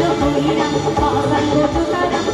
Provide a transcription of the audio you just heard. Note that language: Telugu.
పాదం పోయిన పాదం కొట్టుకడం